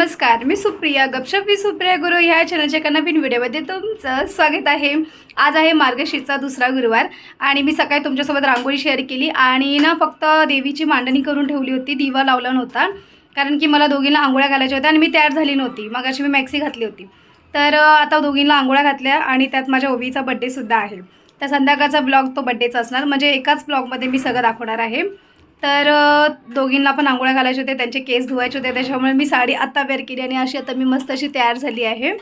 नमस्कार मी सुप्रिया. गपशप मी सुप्रिया गुरु ह्या चॅनलच्या एका नवीन व्हिडिओमध्ये तुमचं स्वागत आहे. आज आहे मार्गशीरचा दुसरा गुरुवार आणि मी सकाळी तुमच्यासोबत रांगोळी शेअर केली आणि ना फक्त देवीची मांडणी करून ठेवली होती दिवा लावला नव्हता. कारण की मला दोघींना आंघोळ्या घालायच्या होत्या आणि मी तयार झाली नव्हती. मग अशी मी मॅक्सी घातली होती. तर आता दोघींना आंघोळ्या घातल्या आणि त्यात माझ्या ओवीचा बड्डेसुद्धा आहे. तर संध्याकाळचा ब्लॉग तो बड्डेचा असणार. म्हणजे एकाच ब्लॉगमध्ये मी सगळं दाखवणार आहे. तर दोघींना पण आंघोळ्या घालायचे होते त्यांचे केस धुवायचे होते त्याच्यामुळे मी साडी आत्ता वेअर केली आणि अशी आता मी मस्त अशी तयार झाली आहे.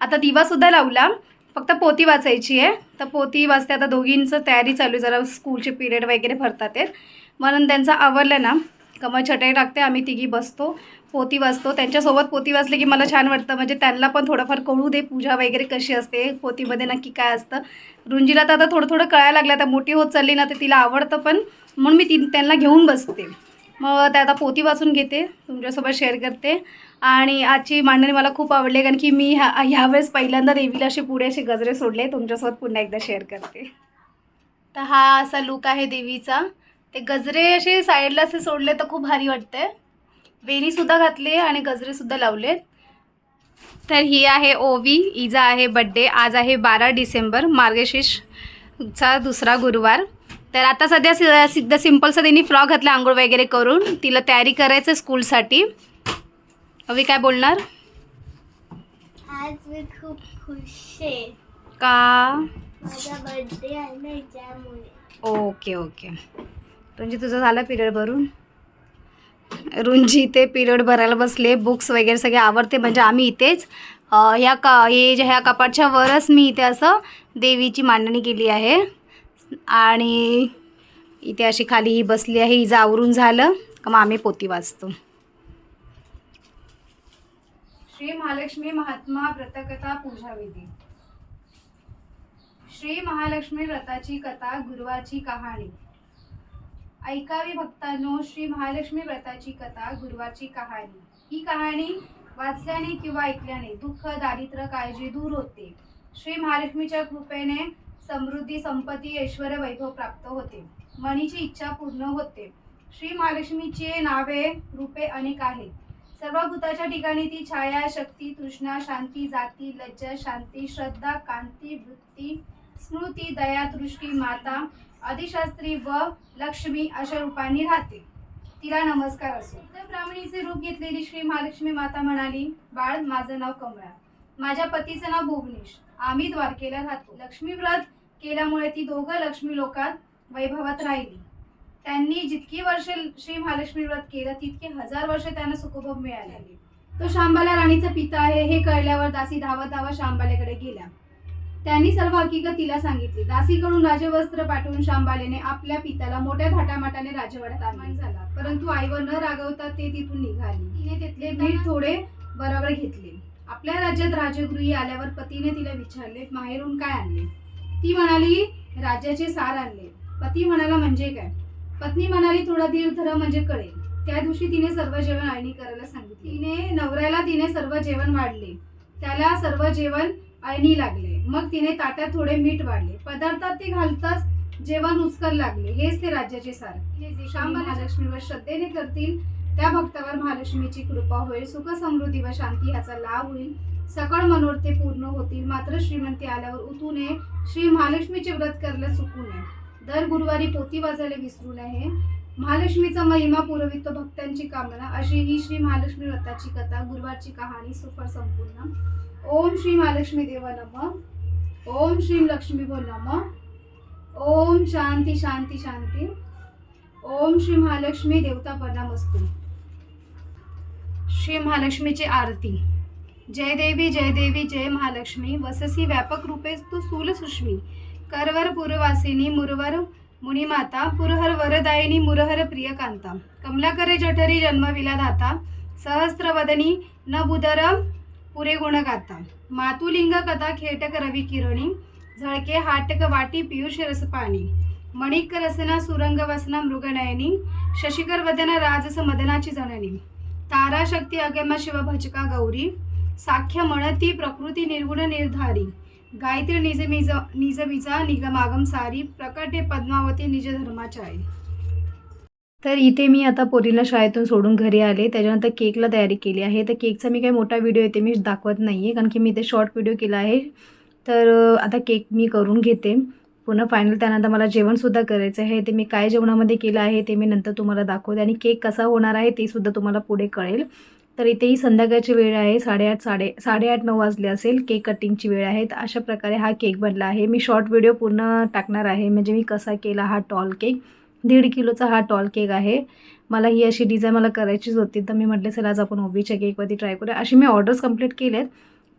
आता दिवासुद्धा लावला फक्त पोती वाचायची आहे. तर पोती वाचते आता दोघींचं तयारी चालू आहे जरा स्कूलचे पिरियड वगैरे भरतात आहेत. म्हणून त्यांचं आवरलं ना कमळ छटाई टाकते आम्ही तिघी बसतो पोती वाचतो त्यांच्यासोबत पोती वाचले की मला छान वाटतं. म्हणजे त्यांना पण थोडंफार कळू दे पूजा वगैरे कशी असते पोतीमध्ये नक्की काय असतं. रुंजीला तर आता थोडं थोडं कळायला लागलं आता मोठी होत चालली ना तर तिला आवडतं पण म्हणून मी ती त्यांना घेऊन बसते. मग त्या आता पोती वाचून घेते तुमच्यासोबत शेअर करते. आणि आजची मांडणी मला खूप आवडली कारण की मी ह्या ह्यावेळेस पहिल्यांदा देवीला असे पुढे असे गजरे सोडले तुमच्यासोबत पुन्हा एकदा शेअर करते. तर हा असा लुक आहे देवीचा. ते गजरे असे साईडला असे सोडले तर खूप भारी वाटते वेणीसुद्धा घातली आणि गजरेसुद्धा लावलेत. तर ही आहे ओवी इजा आहे बड्डे आज आहे बारा डिसेंबर मार्गशीर्षचा दुसरा गुरुवार. तर आता सध्या सि- सिद्ध सिम्पलचं त्यांनी फ्रॉक घातला आंघोळ वगैरे करून. तिला तयारी करायचं स्कूलसाठी. ओवी काय बोलणार? आज मी खूप खुश आहे. का? माझा बर्थडे आहे ना ओके ओके. रुंजी तुझं झालं पिरियड भरून? रुंजी इथे पिरियड भरायला बसले बुक्स वगैरे सगळे आवडते म्हणजे आम्ही इथेच. ह्या का हे ज्या ह्या कपाटच्या वरच मी इथे असं देवीची मांडणी केली आहे. आणि इथे अशी खाली ही बसली आहे हिचं आवरून झालं का मग आम्ही पोती वाचतो. श्री महालक्ष्मी महात्मा व्रतकथा पूजा विधी श्री महालक्ष्मी व्रताची कथा गुरुवाची कहाणी. ऐकावी भक्तांनो श्री महालक्ष्मी व्रताची कथा गुरुवाची कहाणी. ही कहाणी वाचल्याने किंवा ऐकल्याने दुःख दारिद्र्य काळजी दूर होते. श्री महालक्ष्मीच्या कृपेने समृद्धी संपत्ती ऐश्वर वैभव प्राप्त होते. मनीची इच्छा पूर्ण होते. श्री महालक्ष्मीचे नावे रूपे अनेक आहेत सर्व भूताच्या ठिकाणी ती छाया शक्ती तृष्णा शांती जाती लज्जा शांती श्रद्धा कांती वृत्ती स्मृती दया दृष्टी माता आदिशास्त्री व लक्ष्मी अशा रूपांनी राहते. तिला नमस्कार असो. तर ब्राह्मणीचे रूप घेतलेली श्री महालक्ष्मी माता म्हणाली बाळ माझं नाव कमळा. माझ्या पतीचं नाव भुवनेश. आम्ही द्वारकेला राहतो. लक्ष्मी व्रत केल्यामुळे ती दोघं लक्ष्मी लोकात वैभवात राहिली. त्यांनी जितकी वर्ष श्री महालक्ष्मी व्रत केलं तितके हजार वर्ष त्यांना सुखभोग मिळाले तो शांबाला राणीचा पिता आहे हे कळल्यावर दासी धावत धावत शांबाल्याकडे गेल्या त्यांनी सर्व हकीकत तिला सांगितली. दासीकडून राजवस्त्र पाठवून शांबालेने आपल्या पित्याला मोठ्या थाटामाटाने राजवाड्यात आगमन झाला. परंतु आईवर न रागवता ते तिथून निघाली. तिने तिथले भीड थोडे बरोबर घेतले. आपल्या राज्यात राजगृही आल्यावर पतीने तिला विचारले माहेरून काय आणले? ती म्हणाली राज्याचे सार आणले. पती म्हणाला म्हणजे काय? पत्नी म्हणाली थोडा धीर धरा म्हणजे कळेल त्या दिवशी तिने सर्व जेवण अळणी करायला सांगितले. तिने नवऱ्याला तिने सर्व जेवण वाढले. त्याला सर्व जेवण अळणी लागले. मग तिने ताट्यात थोडे मीठ वाढले. पदार्थात ते घालताच जेवण उचकर लागले. हेच ते राज्याचे सार. श्याम महालक्ष्मीवर श्रद्धेने करतील त्या भक्तावर महालक्ष्मीची कृपा होईल. सुख समृद्धी व शांती ह्याचा लाभ होईल. सकळ मनोरथे पूर्ण होतील. मात्र श्रीमंती आल्यावर उतू नये. श्री महालक्ष्मीचे व्रत करायला चुकू नये. दर गुरुवारी पोती वाजायला विसरू नये. महालक्ष्मीचा महिमा पुरवितो भक्तांची कामना. अशी ही श्री महालक्ष्मी व्रताची कथा गुरुवारची कहाणी सुफळ संपूर्ण. ओम श्री महालक्ष्मी देव नम. ओम श्री लक्ष्मी भो नम. ओम शांती शांती शांती. ओम श्री महालक्ष्मी देवता प्रणामस्तु श्री महालक्ष्मीची आरती. जय देवी जय देवी जय महालक्ष्मी. वससी व्यापक रूपे तू स्थूल सुष्मी. करवर पुरवासिनी मुरवर मुनिमाता पुरहर वरदायिनी मुरहर प्रियकांता. कमलाकरे जठरी जन्मविला दाता सहस्त्रवदनी न बुधरम पुरे गुण गाता. मातुलिंग कथा खेटक रवी किरणी झळके हाटक वाटी पियुष रसपाणी मणिक रसना सुरंग वसना मृगनयनी शशिकर वदना राजस मदनाची जननी. तारा शक्ती अगम शिव भजका गौरी साख्य म्हणती प्रकृती निर्गुण निर्धारी. गायत्री निज निजविजा निज निगमागम सारी प्रकटे पद्मावती निज धर्माचारी. तर इथे मी आता पोरीला शाळेतून सोडून घरी आले. त्याच्यानंतर केकला तयारी केली आहे. तर केकचा मी काही मोठा व्हिडिओ येते मी दाखवत नाही आहे कारण की मी इथे शॉर्ट व्हिडिओ केला आहे. तर आता केक मी करून घेते. पुन्हा फायनल त्यानंतर मला जेवणसुद्धा करायचं आहे. ते मी काय जेवणामध्ये केलं आहे ते मी नंतर तुम्हाला दाखवते. आणि केक कसा होणार आहे ते सुद्धा तुम्हाला पुढे कळेल. तर इथेही संध्याकाळची वेळ आहे. साडेआठ साडे साडेआठ नऊ वाजले असेल. केक कटिंगची वेळ आहे. तर अशा प्रकारे हा केक बनला आहे. मी शॉर्ट व्हिडिओ पूर्ण टाकणार आहे. म्हणजे मी कसा केला हा टॉल केक दीड किलोचा हा टॉल केक आहे. मला ही अशी डिझाईन मला करायचीच होती तर मी म्हटले चला आज आपण ओबीच्या केकवरती ट्राय करूया. अशी मी ऑर्डर्स कंप्लीट केलेत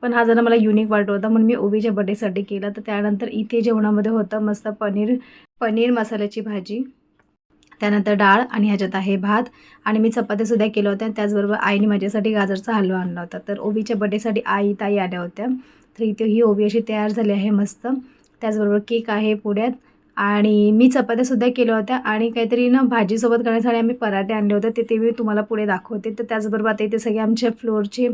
पण हा जरा मला युनिक वाटत होता म्हणून मी ओबीच्या बड्डेसाठी केला. तर त्यानंतर इथे जेवणामध्ये होतं मस्त पनीर पनीर मसाल्याची भाजी त्यानंतर डाळ आणि ह्याच्यात आहे भात. आणि मी चपात्यासुद्धा केल्या होत्या त्याचबरोबर आईने माझ्यासाठी गाजरचा हलवा आणला होता. तर ओबीच्या बड्डेसाठी आई ताई आल्या होत्या. तर इथे ही ओबी अशी तयार झाली आहे मस्त. त्याचबरोबर केक आहे पुढ्यात. आणि मी चपात्यासुद्धा केल्या होत्या आणि काहीतरी ना भाजीसोबत करण्यासाठी आम्ही पराठे आणले होते ते ते मी तुम्हाला पुढे दाखवते. तर त्याचबरोबर आता इथे सगळे आमच्या फ्लोअरचे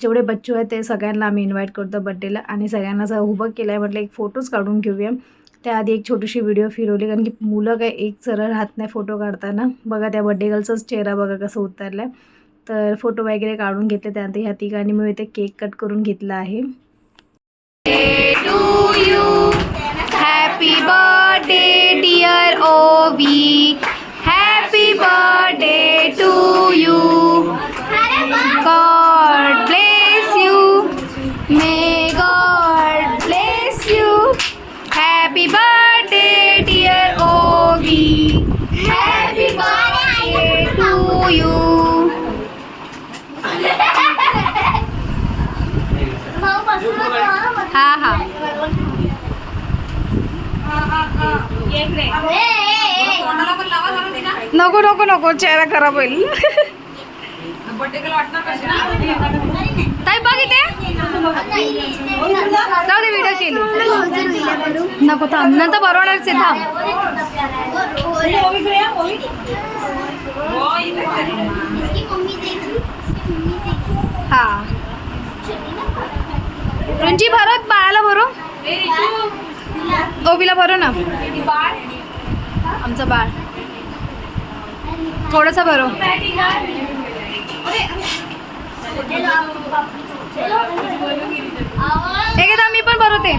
जेवढे बच्चू आहेत ते सगळ्यांना आम्ही इन्व्हाइट करतो बड्डेला आणि सगळ्यांना असं उभं केलं आहे म्हटलं एक फोटोज काढून घेऊया. त्याआधी एक छोटीशी व्हिडिओ फिरवली कारण की मुलं काय एक सरळ राहत नाही फोटो काढताना. बघा त्या बड्डे गर्लचाच चेहरा बघा कसं उतरला आहे तर फोटो वगैरे काढून घेतले त्यानंतर ह्या ठिकाणी मी इथे केक कट करून घेतला आहे. Happy birthday dear Ovi. Happy birthday to you. God bless you. May God bless you. Happy birthday dear Ovi. Happy birthday to you. हाँ हाँ नको नको नको. चेहरा खराब होईल. ताई बघ इथे. जाऊ दे व्हिडिओ केली नको थांब नंतर बरोबरच आहे थांब. हा. रुंची भरत बाळाला भरू. ओबीला भरो ना. आमचं बाळ. थोडंसं भरो. एक एकदा मी पण भरवते.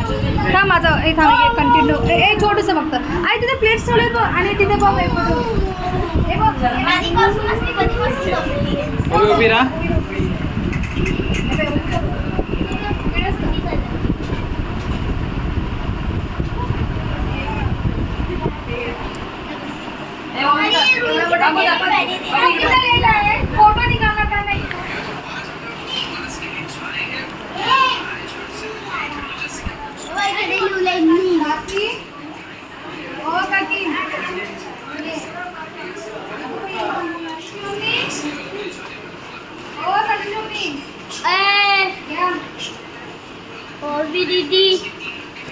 थांब माझं हे थांब कंटिन्यू ए छोटंसं फक्त. आई तिथे प्लेट्स ठेवले बघ आणि तिथे बघ हे बघ. हे बघ ओबी उभी राहा फोटो निघाला का नाही काकी ओ काकी ओ सटुमी घ्या दीदी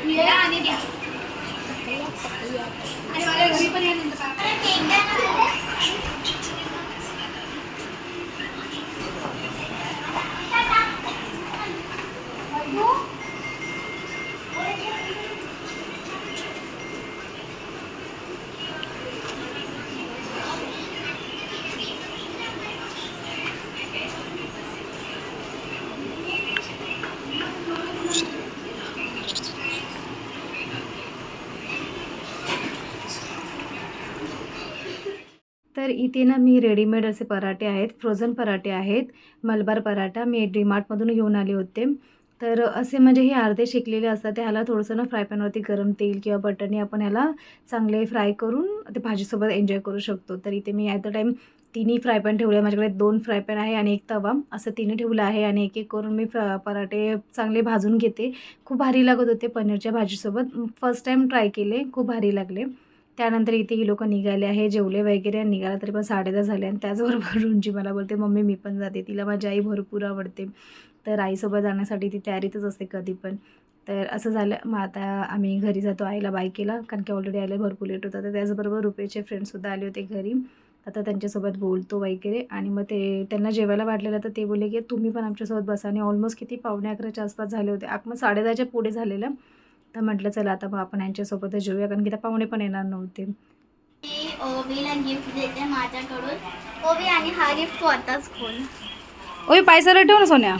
या आणि द्या आणि माझ्या घरी पण या नंतर काका. तर इथे ना मी रेडीमेड असे पराठे आहेत फ्रोझन पराठे आहेत मलबार पराठा मी डीमार्टमधून घेऊन आले होते. तर असे म्हणजे हे अर्धे शेकलेले असतात ते ह्याला थोडंसं ना फ्राय पॅनवरती गरम तेल किंवा बटरने आपण ह्याला चांगले फ्राय करून ते भाजीसोबत एन्जॉय करू शकतो. तर इथे मी ॲट द टाईम तिन्ही फ्राय पॅन ठेवले आहे माझ्याकडे दोन फ्राय पॅन आहे आणि एक तवा. असं तिन्ही ठेवलं आहे आणि एक एक करून मी फ- पराठे चांगले भाजून घेते. खूप भारी लागत होते पनीरच्या भाजीसोबत. फर्स्ट टाईम ट्राय केले खूप भारी लागले. त्यानंतर इथे ही लोक निघाले आहे. जेवले वगैरे आणि निघाला तरी पण साडेदहा झाले आणि त्याचबरोबर रुंजी मला बोलते मम्मी मी पण जाते. तिला माझी आई भरपूर आवडते. तर आईसोबत जाण्यासाठी ती तयारीतच असते कधी पण. तर असं झालं. मग आता आम्ही घरी जातो आईला बाय केला कारण की ऑलरेडी आईला भरपूर लेट होता. तर त्याचबरोबर रुपेचे फ्रेंडसुद्धा आले होते घरी. आता त्यांच्यासोबत बोलतो वगैरे. आणि मग ते त्यांना जेवायला वाटलेलं तर ते बोलले की तुम्ही पण आमच्यासोबत बसा. आणि ऑलमोस्ट किती पावणे अकराच्या आसपास झाले होते. आक मग साडेदहाच्या पुढे झालेलं. तर म्हटलं चला आता मग आपण यांच्यासोबतच जेऊया. कारण की त्या पाहुणे पण येणार नव्हते. मी ओवीला गिफ्ट देते माझ्याकडून. ओवी आणि हा गिफ्ट तू आताच खोल. ओय पायसाला ठेव ना सोन्या?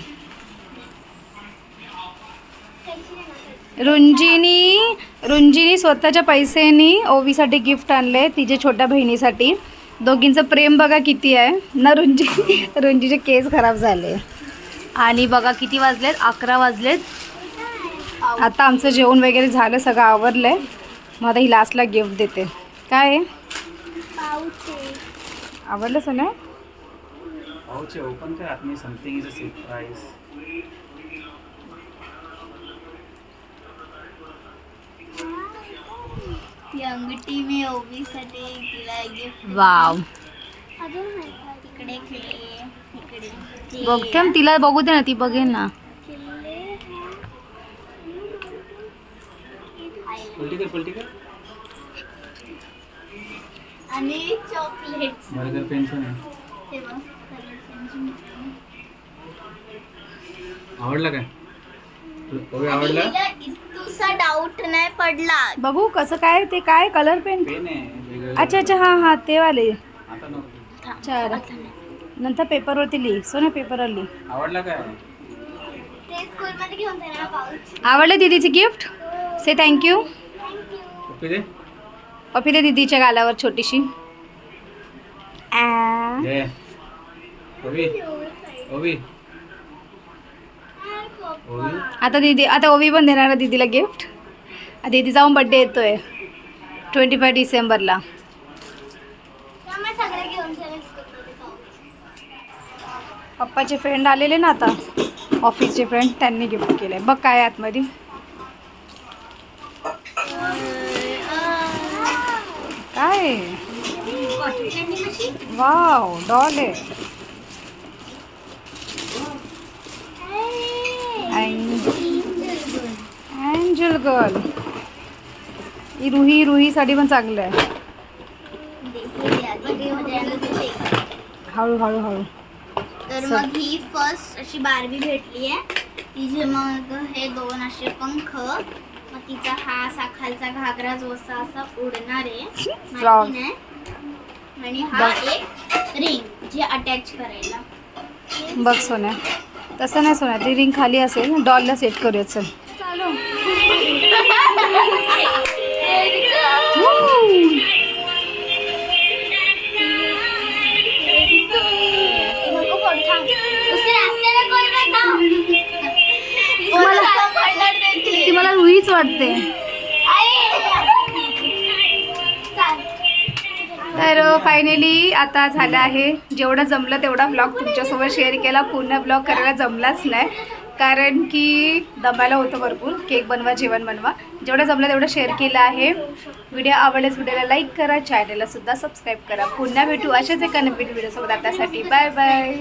रुंजीनी रुंजीनी स्वतःच्या पैशांनी ओवीसाठी गिफ्ट आणले तिच्या छोट्या बहिणीसाठी. दोघींचं प्रेम बघा किती आहे. ना रुंजी रुंजीचे केस खराब झाले. आणि बघा किती वाजलेत? अकरा वाजलेत. आता आमचं जेवण वगैरे झालं सगळं आवरलं आहे मग आता ही लास्टला गिफ्ट देते. काय आहे? पाऊच आवडलं पाऊच ओपन कर आतमध्ये समथिंग इज अ सरप्राईज ती अंगठी मी ओवीसाठी तिला गिफ्ट वाव. बघते ना, तिला बघू दे ना ती बघेन ना. पलटी कर पलटी कर आणि चॉकलेट्स बर्गर पेन्शन आहे. आवडला काय? ओवी आवडला? इतुसा डाऊट नाही पडला. बघू कसं काय ते काय कलर पेन पेन आहे वेगळं. अच्छा अच्छा हां हां ते वाले. आता नको. चार नंतर पेपरवरती लिही सोना पेपरवर लिही. आवडला काय? ते स्कूलमध्ये घेऊन जाणार पाऊच आवडले दीदीची गिफ्ट से थँक्यू दे. दे दीदीच्या गालावर छोटीशी. आता दीदी आता ओवी पण देणार आहे दीदीला गिफ्ट दीदी जाऊन बड्डे येतोय. ट्वेंटी फाय डिसेंबरला पप्पाचे फ्रेंड आलेले ना आता. ऑफिसचे फ्रेंड त्यांनी गिफ्ट केलंय. बघ काय आहे आतमध्ये. काय? वाव डॉल आहे. अँजल गर्ल ही रुही रुहीसाठी पण चांगलं आहे. हळू हळू हळू. तर मग ही फर्स्ट अशी बारवी भेटली आहे तिचे मग हे दोन असे पंख. तिचा हा असा खालचा घागरा जो असा असा उडणार आहे Frog. माहिती नाही. आणि हा एक रिंग जे अटॅच करायला. बघ सोन्या तसं नाही सोन्या ती रिंग खाली असेल डॉलला सेट करूया चल. चालू. वाटते. तर फायनली आता झालं आहे. जेवढं जमलं तेवढा ब्लॉग तुमच्यासोबत शेअर केला. पूर्ण ब्लॉग करायला जमलाच नाही. कारण की दमायला होतं भरपूर. केक बनवा जेवण बनवा. जेवढं जमलं तेवढं शेअर केलं आहे. व्हिडिओ आवडल्यास व्हिडिओला लाईक करा. चॅनलला सुद्धा सबस्क्राईब करा. पुन्हा भेटू अशाच एका नवीन व्हिडिओसोबत आपल्यासाठी बाय बाय